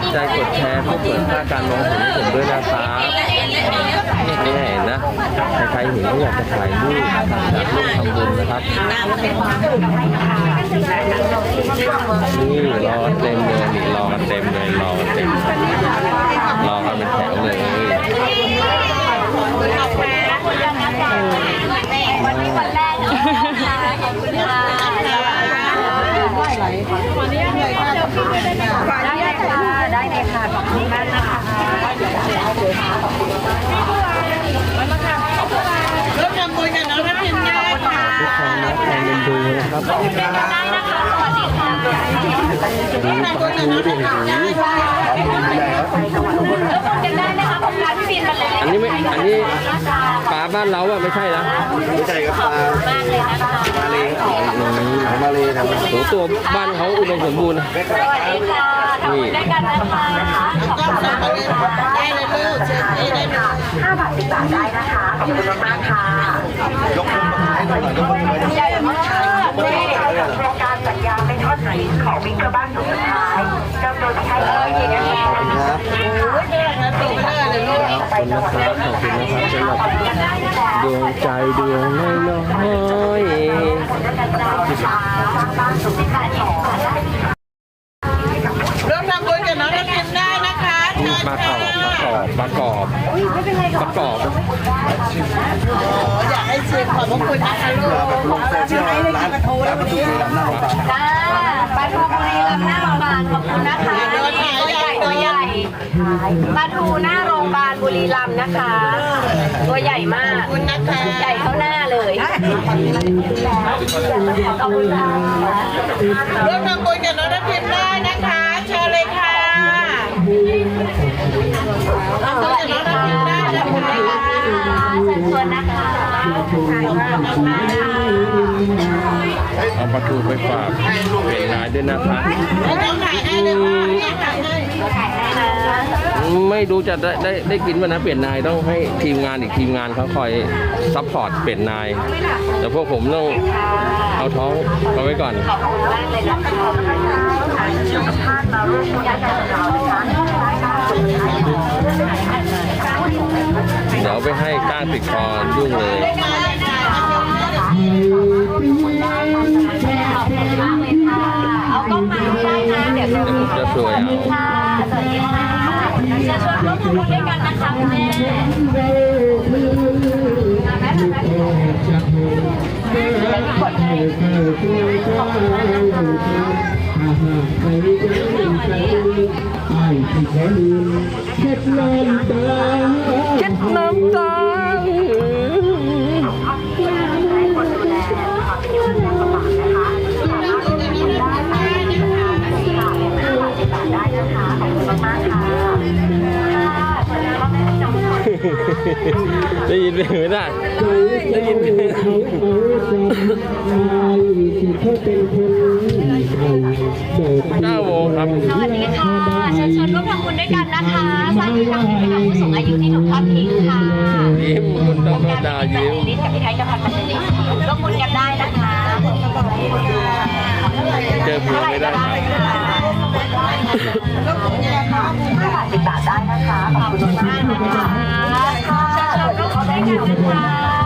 ดใจกดแชร์เพื่อเปิดค่าการมองเห็นให้ผมด้วยนะครับนี่เห็นนะใครเห็นก็อยากจะถ่ายรูปอยากร่วมทำบุญนะครับนี่รอเต็มเลยนี่รอกันเต็มเลยรอกันเต็มรอกันเป็นแถวเลยวันนี้วันแรกเนอะขอบคุณค่ะได้เลย ได้นะคะ สวัสดีค่ะร่วมทำบุญกับน้องทัพทิมได้ค่ะแล้วคนกันได้นะคะผมร้านพี่บินมาเลยอันนี้ไม่ อันนี้ปลาบ้านเราอะไม่ใช่นะไม่ใช่ครับปลามากเลยนะคะมาเลยเอามาเลยครับโหตัวบ้านเขาอุดมสมบูรณ์นะสวัสดีค่ะทำบุญด้วยกันนะคะก็ส่งมาเลยได้เลยลูกเชิญที่ได้เลยห้าบาทสิบบาทได้นะคะ ขอบคุณมากค่ะยกมือมาให้หน่อยยกมือมาให้หน่อย ใหญ่มากนี่โครงการสัญญาไม่ทอดทิ้งของวิกเกอร์บ้านสุดท้ายจำนวนใช้เลยทีเดียวขอบคุณครับนะส่งมาเลยเลยลูกขอบคุณนะครับขอบคุณนะครับสำหรับดวงใจดวงน้อยๆร่วมทำบุญกับน้องทัพทิมได้นะคะเชิญปลา อบปลากรอบปลากรอบปลากรอบโอ้อยากให้เชิญขอบพระคุณนะคะลูกลงโซเชียลร้านร้านประตูสีดำหน้าโรงพยาบาลจ้าปลาทูบุรีรัมย์หน้าโรงพยาบาลขอบคุณนะคะตัวใหญ่ตัวใหญ่ปลาทูหน้าโรงพยาบาลบุรีรัมย์นะคะ ตัวใหญ่มากขอบคุณนะคะใหญ่เท่าหน้าเลยขอบคุณค่ะร่วมทำบุญกับน้องทัพทิมได้นะคะ เชิญเลยค่ะ สวัสดีค่ะขอบคุณนะคะเชิญชวนนะคะขอบคุณมากค่ะเอาปลาทูไปฝากเป็นนายด้วยนะครับแล้วน้องถ่ายให้เลยพ่อเนี่ยถ่ายให้ไม่รู้จะได้ได้ได้กินวันนะเปลี่ยนนายต้องให้ทีมงานอีกทีมงานเขาคอยซัพพอร์ตเปลี่ยนนาย แต่พวกผมต้องเอาท้องเอาไว้ก่อนขอบคุณมากเลยนะคะ เรานะคะเดี๋ยวเอาไปให้ก้างติดคอยุ่งเลยขอบคุณมากเลยค่ะเอากล้องมาได้นะเดี๋ยวจะเดี๋ยวผมจะสวยเอาค่ะสวัสดีค่ะจะชวนร่วมทำบุญด้วยกันนะคะคุณแม่ ได้ยินไหมไม่ได้ได้ยินไหมเก้าโมงครับสวัสดีค่ะเชิญชวนร่วมทำบุญด้วยกันนะคะสร้างที่ทำให้กับผู้สูงอายุที่ถูกทอดทิ้งค่ะยิ้มคุณต้องโนดายิ้มนิดกับพี่ไทยกับพันธ์ปัจจุบันร่วมบุญกันได้นะคะเจอเพื่อนไม่ได้ครับสิบบาทได้นะคะขอบคุณมากนะคะเชิญชวน ร่วมบุญด้วยกันะคะ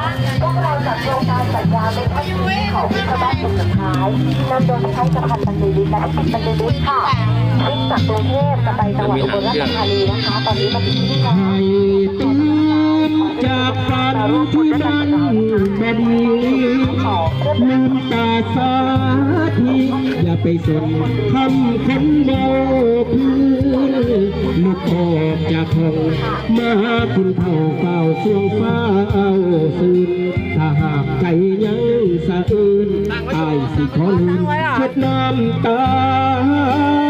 พวกเราจากโครงการสัญญาเป็นพันธมิตรของพิธบ้านกลุ่มสุดท้ายนำโดยพี่ไทยกับพันธ์ปัจจุบันและพี่ปัจจุบันค่ะขึ้นจากกรุงเทพจะไปจังหวัดอุบลราชธานีนะคะ ตอนนี้มาถึงที่นี่แล้ว จากฝันที่ดังบดีลืมตาสาทีอย่าไปสนคำคนเมาพื้นลุกออกจากห้องมาหาคุณเท่าเฝ้าสวงฟ้าเอาซื่นถ้าหากใจยังสะอื้นอายสิขอลืมเช็ดน้ำตา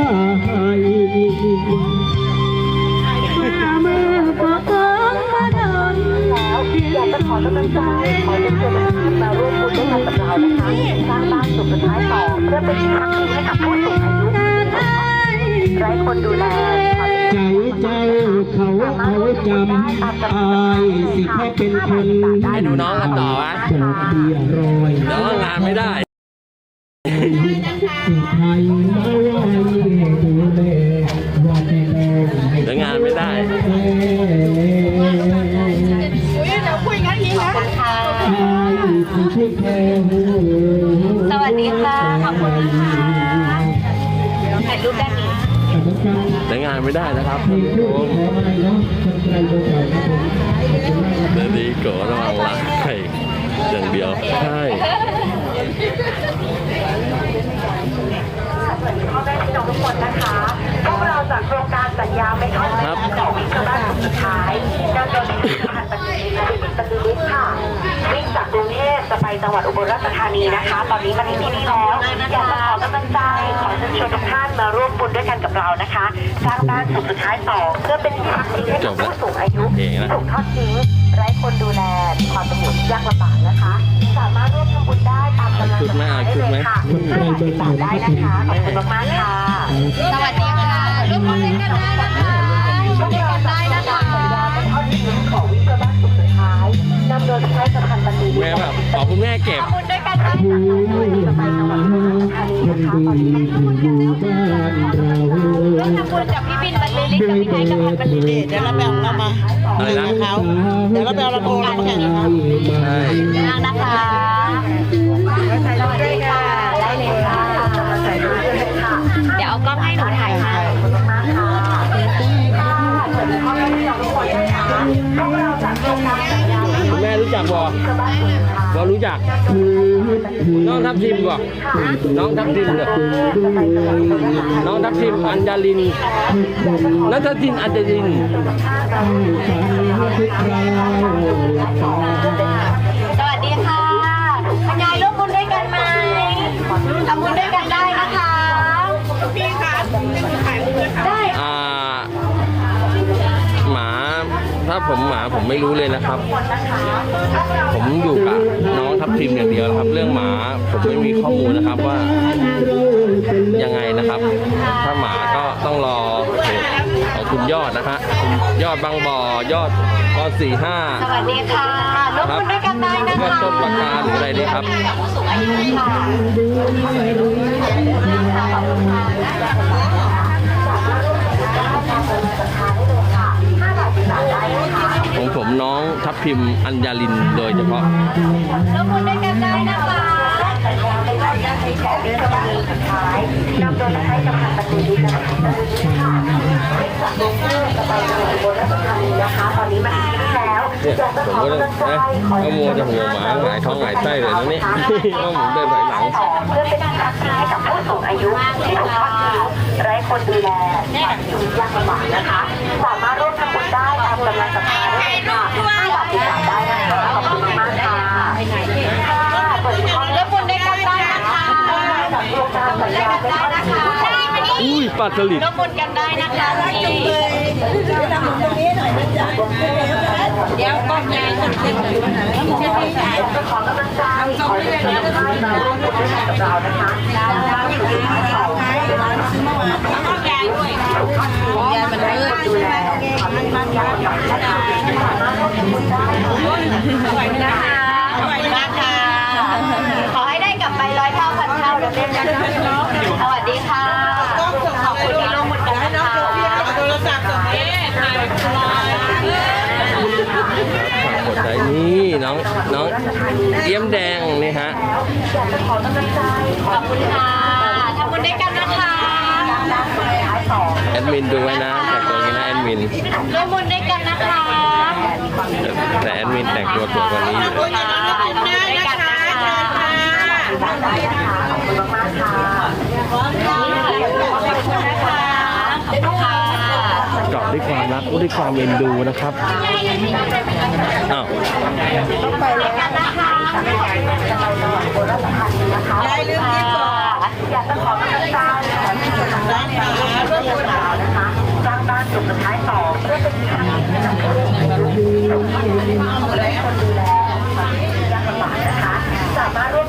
อยากจะขอกำลังใจขอเชิญชวนทุกท่านมาร่วมบุญด้วยกันกับเรานะคะสร้างบ้านสุขสุดท้ายต่อเพื่อเป็นที่พักพิงให้กับผู้สูงอายุไร้คนดูแลขอใจเจ้าเขาเอาจำอายสิเขาเป็นคนให้ดูน้องกันต่อวะเดียรอยน้องงานไม่ได้ ค่ขอบคุณนะคะถ่รูปด้านนี้ใช้งานไม่ได้นะครับท่นผู้ชมเดี๋ยวดีกระวังลักไข่อย่างเดียวใช่สวัสดีพ่อแม่พี่น้องทุกคนนะคะ จากโครงการสัญญาไม่ทอดทิ้งของวิ่งกระบ้านสุดท้ายดำเนินผ่านปฏิทินปฏิทินค่ะวิ่งจากกรุงเทพจะไปจังหวัดอุบลราชธานีนะคะ ตอนนี้มาถึงที่นี่แล้วอยากจะขอกำลังใจขอเชิญชวนทุกท่านมาร่วมบุญด้วยกันกับเรานะคะสร้างบ้านสุดสุดท้ายสองเพื่อเป็นที่พักพิงให้กับผู้สูงอายุที่ถูกทอดทิ้งไร้คนดูแลมีความเป็นอยู่ที่ยากลำบากนะคะ สามารถร่วมทำบุญได้ตามกำลังศรัทธาได้เลยค่ะห้าบาทสิบบาทได้นะคะขอบคุณมากๆค่ะสวัสดีค่ะ ร่วมมือด้วยกันได้นะคะร่วมกันได้นะคะทอดทิ้งของวิศวบ้านสุดท้ายนำโดยใช้สถานบันดีแม่แบบขอคุณแม่เก็บร่วมมือด้วยกันได้ผู้หาคนดีที่อยู่บ้านเราร่วมทำบุญกับพี่บินบรรลือฤทธิ์กับพี่ไทยกับพันบรรลือฤทธิ์เดี๋ยวเราไปเอาเรามาอะไรนเขาเดี๋ยวเราไปเอาลำโพงมาแข่งกันครับใช่นั่งนะคะสวัสดีค่ะได้เลยค่ะเดี๋ยวเอากล้องให้หนูถ่ายให้ คุณแม่รู้จักบอบอรู้จัก น้องทับทิมบอกน้องทับทิมเลยน้องทับทิมอัญญาลินนัททินอัญญาลินสวัสดีค่ะคุณยายร่วมบุญด้วยกันไหมทำบุญด้วยกันได้นะคะพี่คะ ถ้าผมหมาผมไม่รู้เลยนะครับ ผมอยู่กับน้องทับทิมอย่างเดียวนะครับ เรื่องหมาผมไม่มีข้อมูลนะครับว่ายังไงนะครับ ถ้าหมาก็ต้องรอเพจของคุณยอดนะฮะคุณยอดบางบ่อยอดก็สี่ห้าสวัสดีค่ะร่วมบุญด้วยกันได้นะคะก็ต้นปากกาหรืออะไรนี่ครับผู้สูงอายุค่ะ ทับทิมอัญญาลินโดยเฉพาะร่วมบุญด้กันได้นะคะ นำโดยใช้สถานบันดีค่ะลงเพื่อจะไปจังหวัดอุบลราชธานีนะคะ ตอนนี้มาถึงที่แล้วเนี่ยผมก็เลยนะก็มัวจะหัวหมาหงายท้องหงายไส้เลยนะนี่ก็ผมเดินถอยหลังเพื่อเป็นการพักพิงให้กับผู้สูงอายุที่ถูกทอดทิ้งไร้คนดูแลความอยู่ยากลำบากนะคะ สามารถร่วมทำบุญได้ตามกำลังศรัทธาได้เลยค่ะ5บาท10บาทได้นะคะขอบคุณมากค่ะค่ะเปิดข้อ ร่วมบุญด้วยกันได้นะคะ จากโครงการสัญญาไม่ทอดทิ้งของ อุ้ยปลาสลิดร่วมบุญกันได้นะคะนี่เดี๋ยวกล้องยายคนเต็มเลยขอกำลังใจขอเชิญชวนทุกท่านมาร่วมบุญด้วยกันกับเรานะคะดาวดาวสุดท้ายของเวลาซื้อเมื่อวานยายด้วยยายมันเลิศดูแลความเป็นบ้านยากลำบากนะคะสามารถร่วมทำบุญได้ค่ะขอบคุณนะคะขอบคุณมากค่ะขอให้ได้กลับไปร้อยเท่าพันเท่าเดี๋ยวเล่นนะคะสวัสดีค่ะ ต้องส่ง ขอบคุณที่ร่วมบุญกัน ให้ นะ น้อง คะ โซเฟียเอาโทรศัพท์ส่งให้ถ่ายลอย ฝากกดใจนี่น้องน้องเยี่ยมแดงนี่ฮะอยากจะขอกำลังใจขอขอบคุณค่ะทำบุญด้วยกันนะคะท้ายสองแอดมินดูไว้นะแต่งตัวนี้นะแอดมินร่วมบุญด้วยกันนะคะแต่แอดมินแต่งตัวสวยกว่านี้อยู่คุยกับน้องนักบุญได้นะคะเชิญค่ะได้นะคะขอบคุณมากๆค่ะ ขอบคุณนะคะค่ะ กอบ ด้วยความรักด้วยความเอ็นดูนะครับอ้าวไปเลยกันนะคะยายลืมกินก่อนอยากจะขอกำลังใจขอให้ทุกคนได้ค่ะร่วมบุญเรานะคะสร้างบ้านสุขสุดท้ายสองเพื่อเป็นที่พักพิงให้กับผู้สูงอายุที่ถูกทอดทิ้งและคนดูแล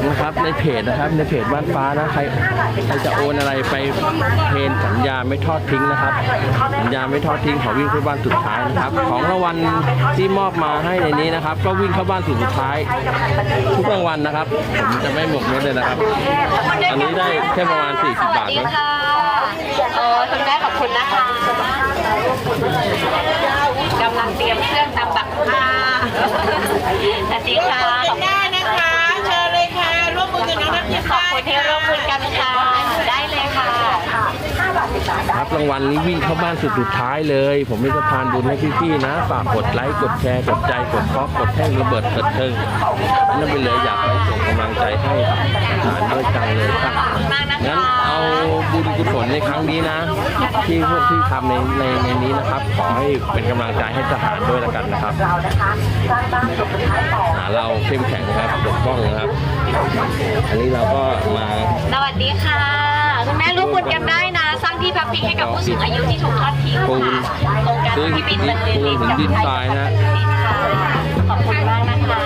นะครับในเพจนะครับในเพจบ้านฟ้านะใครใครจะโอนอะไรไปเพนสัญญาไม่ทอดทิ้งนะครับ สัญญาไม่ทอดทิ้งขอวิ่งเข้าบ้านสุดท้ายนะครับ ของรางวัลที่มอบมาให้ในนี้นะครับ ก็วิ่งเข้าบ้านสุดท้าย ทุกรางวัลนะครับผมจะไม่หมกเม็ดเลยนะครับ อันนี้ได้แค่ประมาณ 40 บาทสวัสดีนะโอ้คุณแม่ขอบคุณนะคะกำลังเตรียมเครื่องตำบักค่ะสวัสดีค่ะขอบได้นะคะ ขอบคุณที่ร่วมมือกันค่ะ ได้เลยค่ะครับรางวัลนี้วิ่งเข้าบ้านสุดสุดท้ายเลย ผมมีสะพานบุญให้พี่ๆนะฝากกดไลค์กดแชร์กดใจกดฟอกกดแท่งระเบิดเถิดเทิงนั่นไปเลยอยากให้ส่งกำลังใจให้ทหารด้วยกันเลยครับงั้นเอาบุญกุศลในครั้งนี้นะ ที่พวกที่ทำในในในนี้นะครับ ขอให้เป็นกำลังใจให้ทหารด้วยล้วกันนะครับหาเราเข้มแข็งครับปกป้องนะครับ อันนี้เราก็มาสวัสดีค่ะคุณแม่ร่วมบุญกันได้ พักพิงให้กับผู้สูงอายุที่ถูกทอดทิ้งปูนค่ะโครงการซื้อที่ปิดบรรลือฤทธิ์ปูนดินทรายนะขอบคุณมากนะคะ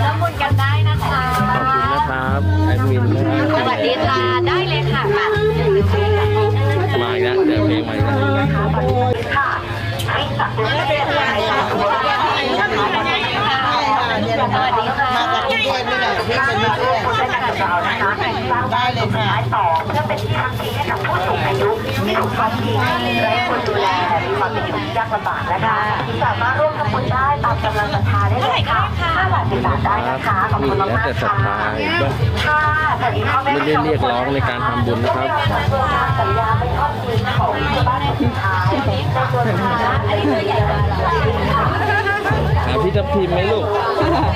ร่วมบุญกันได้นะคะขอบคุณนะครับแอดมินนะครับสวัสดีค่ะได้เลยค่ะมามาอีกแล้วเดี๋ยวเพลงมาอีกแล้วค่ะให้สักเดือนเดือนอะไรค่ะสวัสดีค่ะมาจากกรุงเทพนี่แหละวิ่งไปเรื่อยด้วยกันกับ เรานะคะสร้างบ้านสุดท้ายต่อเพื่อเป็นที่พักพิงให้กับผู้สูงอายุที่ถูกทอดทิ้งและคนดูแลมีความเป็นอยู่ที่ยากลำบากนะคะสามารถร่วมทำบุญได้ตามกำลังศรัทธาได้เลยค่ะ5บาท10บาทได้นะคะขอบนี่คุณแล้วมากแต่ๆศรัทค่ะธาอีกบ้างค่ะสวัสดีพ่อแม่ไม่ได้เรียกร้องในการทำบุญนะครับสัญญาไม่ทอดทิ้งของบ้านสุดท้ายในตัวนะคะอันนี้คือใหญ่กว่าเรา หาพี่ทับทิมไหมลูก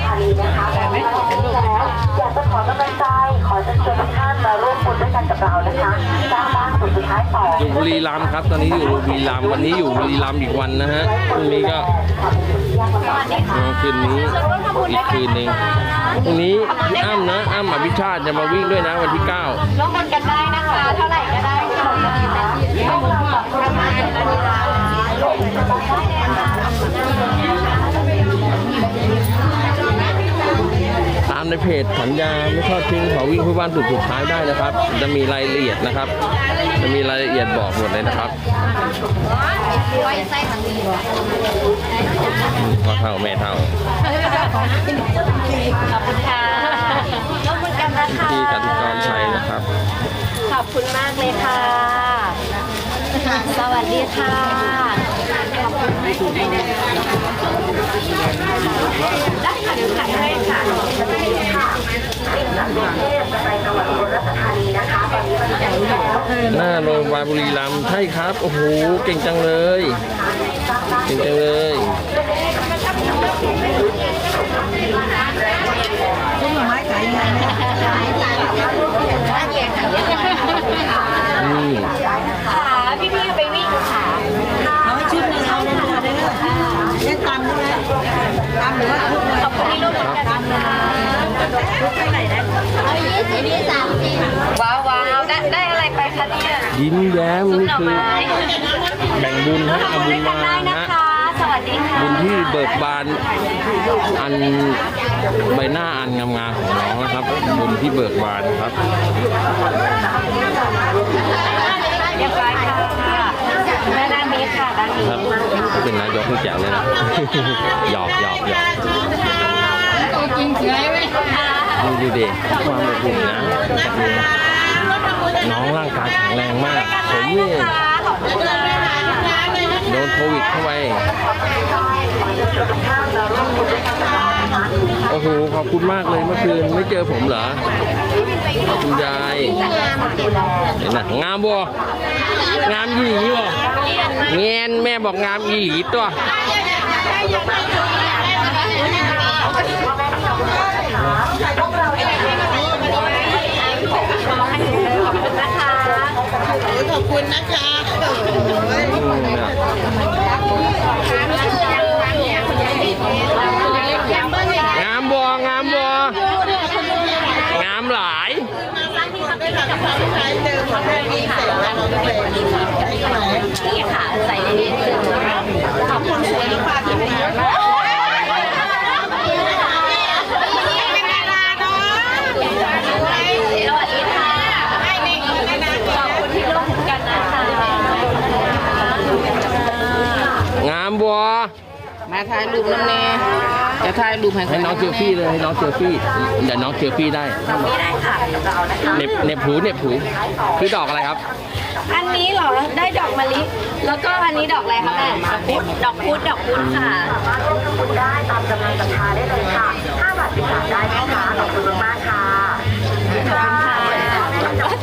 ธานีนะคะแต่ไม่ขอแล้วอยากจะขอกำลังใจขอเชิญชวนทุกท่านมาร่วมบุญด้วยกันกับเรานะคะสร้างบ้านสุดสุดท้ายต่ออยู่บุรีรัมย์ครับ ตอนนี้อยู่บุรีรัมย์วันนี้อยู่บุรีรัมย์อีกวันนะฮะพรุ่งนี้ก็เออคืนนี้อีกคืนหนึ่งพรุ่งนี้พี่อ้ำนะอ้ำอภิชาติจะมาวิ่งด้วยนะวันที่9ร่วมบุญกันได้นะคะเท่าไหร่ก็ได้ค่ะ ในเพจสัญญาไม่ทอดทิ้งขอวิ่งเพื่อบ้านสุดสุดท้ายได้นะครับ จะมีรายละเอียดนะครับ จะมีรายละเอียดบอกหมดเลยนะครับไว้ไส้ทางนี้พ่อเท่าแม่เท่าขอบคุณค่ะร่วมบุญกันนะคะที่กติกรไทยนะครับ ขอบคุณมากเลยค่ะ สวัสดีค่ะได้ค่ะ เดี๋ยวขายให้ค่ะจากกรุงเทพจะไปจังหวัดอุบลราชธานีนะคะตอนนี้มันใหญ่แล้วหน้าโรงพยาบาลบุรีรัมย์ใช่ครับ โอ้โห เก่งจังเลย เก่งจังเลยนี่ค่ะ ยยิ้มแย้มซุปนี่หน่อคือไม้แบ่งบุญให้เอาบุด้ญวยกัมานได้นะนะคะสวัสดีค่ะบุญที่เบิกบานอันใบหน้าอันงามๆของน้องนะครับ บุญที่เบิกบานครับเรียบร้อยค่ะแม่ด้านนี้ค่ะด้านนี้ครับเป็นนายกที่แจ๋วเลยนะหยอกหยอกหยอกดูดูดิความอบอุ่นนะ น้องร่างกายแข็งแรงมาก ผมนี่โดนโควิดเข้าไปโอ้โห ขอบคุณมากเลยเมื่อคืนไม่เจอผมเหรอ คุณยายเห็นนะงามบ่งามยี่หลีบ่เงียนแม่บอกงามยี่หีตัว ขอบคุณนะคะ ขอบคุณนะคะอืมน่ะงามบ่งามบ่งามหลายเจอคน ปน้ำเนจะถ่ายรูปให้ให้น้องเซลฟี่เลยให้น้องเซลฟี่เดี๋ยวน้องเซลฟี่ได้นี่ได้ค่ะเหน็บเหน็บหูเหน็บหูคือดอกอะไรครับ อันนี้เหรอ ได้ดอกมะลิ แล้วก็อันนี้ดอกอะไรคะแม่ดอกพุธดอกพุธค่ะร่วมทำบุญได้ตามกำลังศรัทธาได้เลยค่ะ 5 บาท10บาทได้นะคะขอบคุณมากๆค่ะ ขอบคุณค่ะ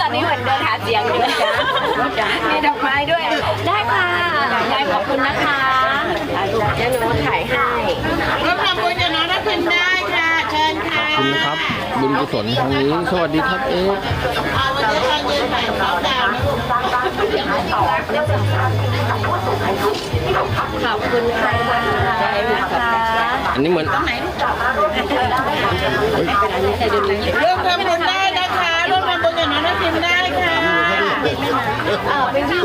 ตอนนี้เหมือนเดินหาเสียงอยู่นะจ๊ะดอกไม้ด้วย ได้ค่ะยายขอบคุณนะคะเดี๋ยวหนูถ่ายให้ร่วมทำบุญกับน้องนักพิมได้ค่ะ เชิญค่ะขอบคุณนะครับ บุญกุศลครั้งนี้ สวัสดีครับเอ๊ะเอาวันนี้ตอนเย็นถ่ายเขาดาวน์นะลูกขอบคุณค่ะได้นะคะอันนี้เหมือนร่วมทำบุญได้นะคะร่วมทำบุญกับน้องนักพิมได้ค่ะ เออไปวิ่ง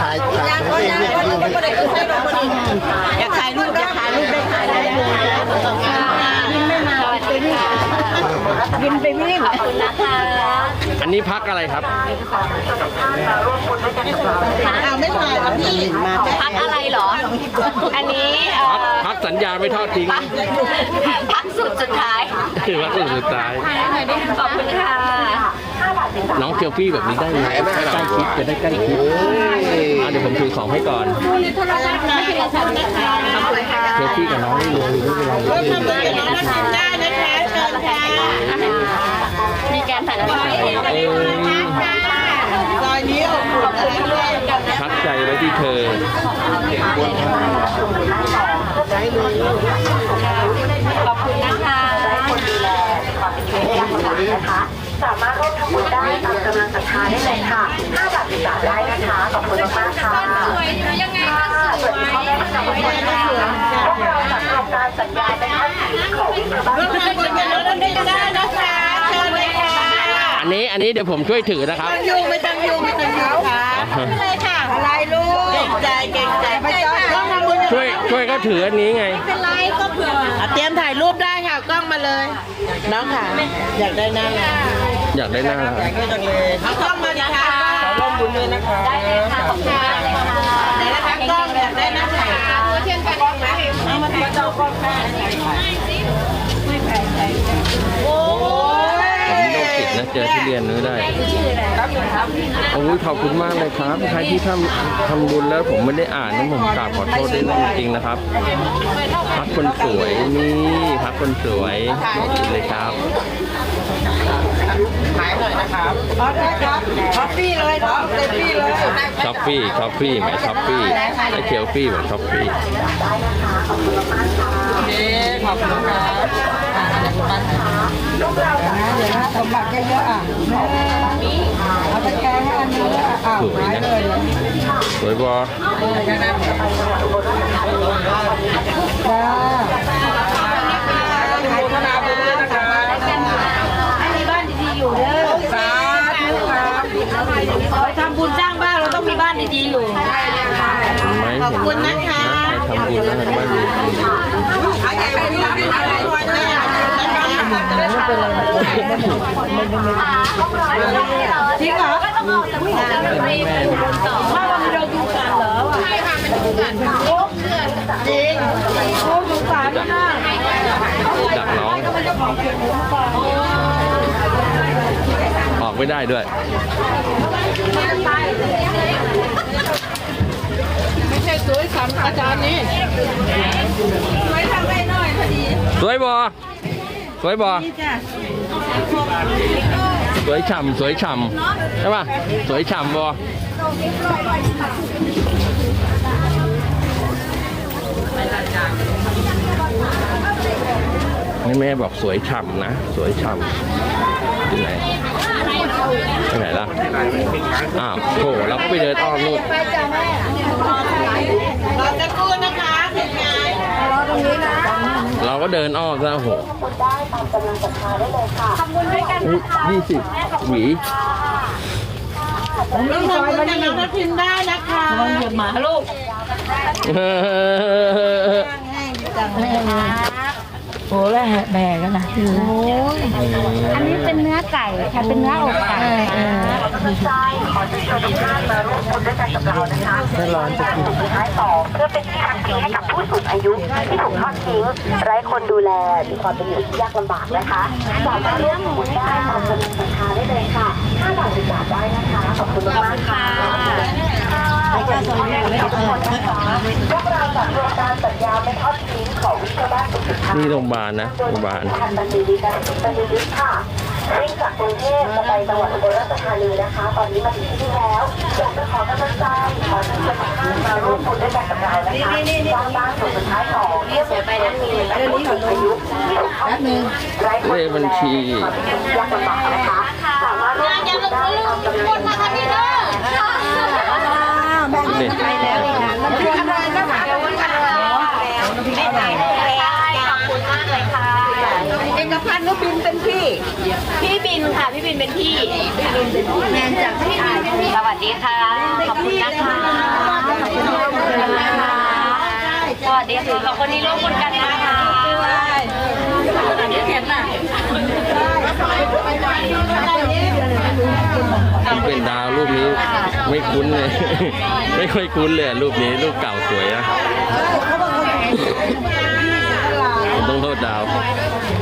ถ่ายถ่ายตัวเองเนี่ยยืนไปอยากถ่ายรูปอยากถ่ายรูปได้ถ่ายได้เลยบินไม่มาไปวิ่งบินไปวิ่งขอบคุณนะคะอันนี้พักอะไรครับอ้าวไม่ถ่ายแล้วพี่มาพักอะไรเหรอ อันนี้เอ่พักอพักสัญญาไม่ทอดทิ้งพักพักสุดสุดท้ายคือพักสุดท้ายขอบคุณค่ะ น้องเซลฟี่แบบนี้ได้ไหมใกล้ชิดจะได้ใกล้ชิดอะเดี๋ยวผมถือของให้ก่อนขอบคุณค่ะเซลฟี่กับน้องได้เลยไม่เป็นไรร่วมทำบุญกับน้องนักพิมได้นะคะเชิญค่ะมีการถ่ายรูปเอ้ยรอยนิ้วขอบคุณด้วยพักใจไว้ที่เธอขอบคุณนะคะนะคะ สามารถร่วมทำบุญได้ตามกำลังศรัทธาได้เลยค่ะ5บาท10บาทได้นะคะขอบคุณมากๆค่ะสวยยังไงก็สวยพ่อแม่พี่น้องทุกคนนะคะพวกเราจากโครงการสัญญาเป็นท่านของวิศวร่วมทำบุญกับน้องนักพิมได้นะคะเชิญเลยค่ะอันนี้อันนี้เดี๋ยวผมช่วยถือนะครับไม่ต้องยุ่งไม่ต้องยุ่งไม่ต้องยุ่งค่ะเลยค่ะอะไรลูกเก่งใจเก่งใจไม่ต้องร่วมทำบุญกับช่วยช่วยก็ถืออันนี้ไงเป็นไรก็เผื่อเตรียมถ่ายรูปได้ค่ะก ล้องมาเลย น้องค่ะ อยากได้หน้ารักอยากได้หน้ารักอยากได้จังเลยเอากล้องมาดิค่ะขอร่วมบุญเลยนะคะได้เลยค่ะขอบคุณค่ะเดี๋ยวนะคะกล้องอยากได้หน้าถ่ายเทียนกันกล้องนะเอามาถ่ายเจ้ากล้องค่ะโอ้ย ผมไม่ต้องติดนะเจอทุเรียนนู้ได้โอ้ยขอบคุณมากเลยครับ ใครที่ทำทำบุญแล้วผมไม่ได้อ่านนะผมกราบขอโทษด้วยนะจริงๆนะครับพักคนสวยนี่พักคนสวยขอบคุณเลยครับถ่ายหน่อยนะครับอ๋อได้ครับท็อปปี้เลยท็อปเต็มที่เลยช้อปปี้ช้อปปี้ไหมช้อปปี้ไอเชลฟี่แบบช้อปปี้โอเคขอบคุณครับ อ่าเดี๋ยวคุณป้าถ่ายเดี๋ยวนะสมบัติเยอะๆอะเอาตะแกรงให้อันนี้อะอ้าวหายนะเลยสวยบอจ้าขายธนาบุญด้วยนะคะให้มีบ้านดีๆอยู่เด้อสาธุครับไปทำบุญสร้างบ้านเราต้องมีบ้านดีๆอยู่ขอบคุณนะคะทำบุญแล้วเห็นไหมเอาใหญ่ไปที่ร้านะไรด้ว จริงเหรอก็ต้องออกจากผู้หญิงไปไปบุญต่อว่าวันเราดูกันเหรอวะใช่ค่ะมันดูกันโอ้เกินจริงโอ้สงสารมากดักน้องออกไม่ได้ด้วยไม่ใช่สวยสามอาจารย์นี่สวยทำให้หน่อยพอดีสวยบอ สวยบอจ้ะสวยฉ่ำสวยฉ่ำใช่ป่ะสวยฉ่ำบอนี่แม่บอกสวยฉ่ำนะ สวยฉ่ำที่ไหนไปไหนล่ะอ้าวโถเราก็ไปเดินอ้อมนู่นรอจะกู้นะคะถึงงาน เรา ก็เดินอ้อมซะโอ้โหได้ตามกำลังศรัทธาได้เลยค่ะทำบุญด้วยกันยี่สิบหวีร่วมทำบุญกับน้องนัทพิมได้นะคะเหยียบหมาลูกโอ้แล้วแบกกันนะ โอ้ยอันนี้เป็นเนื้อไก่ค่ะ เป็นเนื้ออกไก่ดีใจขอเชิญชวนทุกท่านมาร่วมบุญด้วยกันกับเรานะคะได้ร้อนจะกินสุดท้ายสองเพื่อเป็นที่พักพิงให้กับผู้สูงอายุที่ถูกทอดทิ้งไร้คนดูแลมีความเป็นอยู่ที่ยากลำบากนะคะสามารถร่วมบุญได้ตามกำลังศรัทธาได้เลยค่ะ5บาท10บาทได้นะคะขอบคุณมากๆค่ะขอบคุณทุกคนนะคะพวกเราจากโครงการสัญญาไม่ทอด ทิ้งของวิทยาบ้านสุขภาพนี่โรงพยาบาลนะโรงพยาบาลพันบันดีดีกันบันดีดีค่ะวิ่งจากกรุงเทพจะไปจังหวัดอุบลราชธานีนะคะ ตอนนี้มาถึงที่นี่แล้วอยากจะขอกำลังใจขอเชิญชวนทุกท่านมาร่วมบุญด้วยกันกับเรานะคะสร้างบ้านสุดสุดท้ายของเรียบไปนั้นมีและผู้สูงอายุที่ถูกทอดทิ้งไร้คนเลขบัญชียากลำบากนะคะสามารถร่วมบุญได้ตามจำนวนที่มีนี่มันคืออะไรก็หาเดี๋ยววันกันแล้ว ไม่ไหนเลยขอบคุณมากเลยค่ะเอกพันธ์นุบินเป็นพี่ พี่บินค่ะ พี่บินเป็นพี่แมนจากพี่บินสวัสดีค่ะ ขอบคุณนะคะขอบคุณนะคะสวัสดีค่ะขอบคุณที่ร่วมบุญกันนะคะเห็นน่ะที่เป็นดาวรูปนี้ไม่คุ้นเลย ไม่ค่อยคุ้นเลยรูปนี้รูปเก่าสวยนะผม ต้องโทษดาว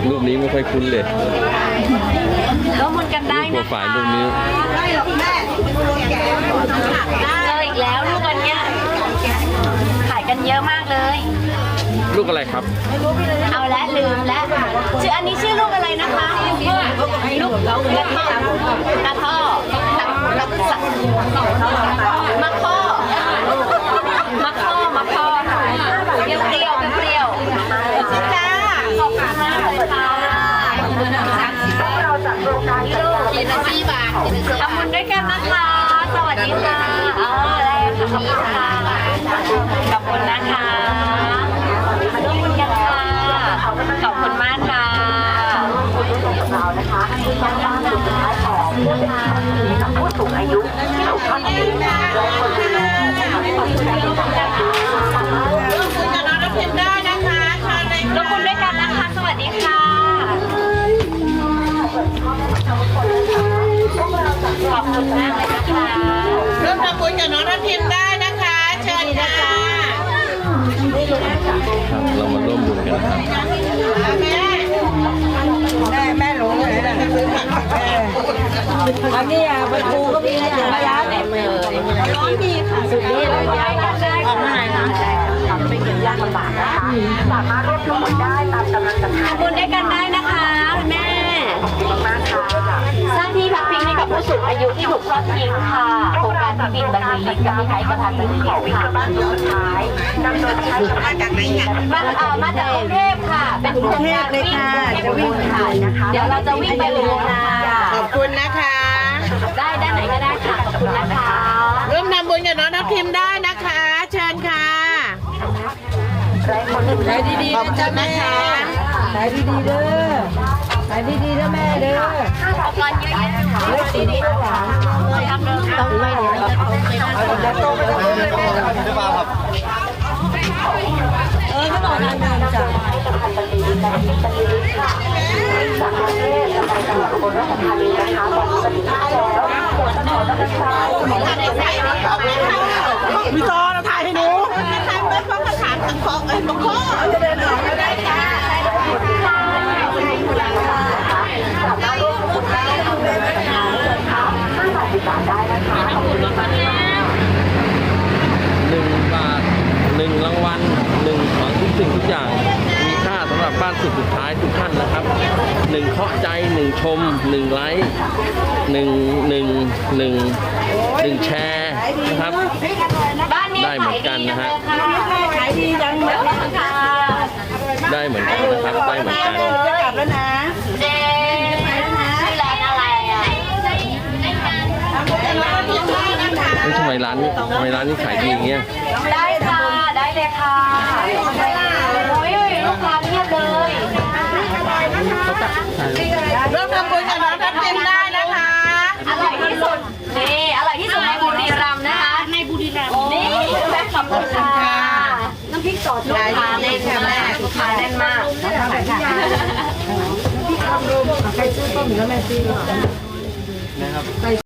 รูปนี้ไม่ค่อยคุ้นเลยร่วมบุญกันได้รูปโปรนะไฟคะล์รูปนี้ เจออีกแล้วลูกอันเนี้ยขายกันเยอะมากเลยลูกอะไรครับ เอาละลืมแล้วชื่ออันนี้ชื่อลูกอะไรนะคะลูกกระท่อกระท่อมะข้อมะข้อมะข้อ เปรี้ยวเปรี้ยวเปรี้ยวจ้าขอบคุณมากเลยค่ะเราจัดโครงการจัดงานกินละสี่บาททำบุญด้วยกันนะคะ สวัสดีค่ะอ๋อได้ค่ะขอบคุณค่ะขอบคุณนะคะมาร่วมบุญกันค่ะขอบคุณมากค่ะเรานะคะสร้างบ้านสุดท้ายของเพื่อเป็นคนดีกับผู้สูงอายุที่ถูกทอดทิ้งไร้คนดูแลนะคะขอบคุณนะคะสามา รถร่วมบุญด้วยกันนะคะ สวัสดีค่ะขอบคุณมากเลยนะคะร่วมทำบุญกับน้องทัพทิมได้นะคะ เชิญค่ะครับเรามาร่วมบุญกันนะครับแม่แม่หลงเลยนะซื้อผักแม่อันนี้อะประตูก็มีนะมาร้านไหนเลยร้อนดีค่ะสุดนี้เลยได้ได้ ยากลำบากนะคะ สามารถร่วมทำบุญได้ตามกำลังศรัทธาทำบุญด้วยกันได้นะคะคุณแม่มากค่ะสร้างที่พักพิงให้กับผู้สูงอายุที่ถูกทอดทิ้งค่ะโครงการที่บินบรรลือฤทธิ์กับพี่ไทยประธานบรรลือฤทธิ์ค่ะบ้านสุดท้ายนำโดยใช้สมาจากไหนเนี่ยมาเอ่อมาจากกรุงเทพค่ะ เป็นโครงการวิ่งจะวิ่งค่ะเดี๋ยวเราจะวิ่งไปอุบลค่ะขอบคุณนะคะ ได้ด้านไหนก็ได้ค่ะขอบคุณนะคะร่วมทำบุญกับน้องทัพทิมได้นะคะเชิญค่ะ ขายดีๆนะจ๊ะแม่ขายดีๆเด้อขายดีๆนะแม่เด้ออุปกรณ์เยอะแยะค่ะเลือกสีนี้ค่ะต้องไปเดี๋ยวเราจะไปนั่งเดี๋ยวโตไปแล้วแม่ได้มาครับเออก็บอกนานๆจ้ะจากกรุงเทพจะไปจังหวัดอุบลราชธานีนะคะตอนนี้มาถึงที่แล้วขอขอกำลังใจขอให้ได้ค่ะมีซอเราถ่ายให้หนู ถ่ายไปเพราะกระถางสังเคราะห์เอ้ยบังเคราะห์จะเดินหน่อกได้ค่ะสามารถร่วมทำบุญได้ทำบุญนะคะห้าบาทสิบบาทได้นะคะขอบคุณค่ะหนึ่งบาทหนึ่งรางวัลหนึ่งของทุกสิ่งทุกอย่างมีค่าสำ หรับบ้านสุดสุดท้ายทุกท่านนะครับหนึ่งเคาะใจหนึ่งชมหนึ่งไลค์หนึ่งหนึ่งหนึ่งหนึ่งแชร์นะครับ บ้านนี้ได้เหมือนกันนะฮะขายดีจังเลยค่ะได้เหมือนกันนะครับได้เหมือนกันจะกลับแล้วนะเจชื่อร้านอะไรอะเฮ้ยทำไมร้านนี้ทำไมร้านนี้ขายดีอย่างเงี้ยได้ค่ะได้เลยค่ะโอ้ย ลูกค้าเพียบเลยร่วมทำบุญกับน้องทัพทิมได้นะคะ อร่อยที่สุดนี่อร่อยที่สุดในบุรีรัมย์นะคะ ในบุรีรัมย์นี่ขอบคุณค่ะน้ำพริกสดลูกค้าแน่นมากลูกค้าแน่นมากใครซื้อต้มหรือแม่ซื้อ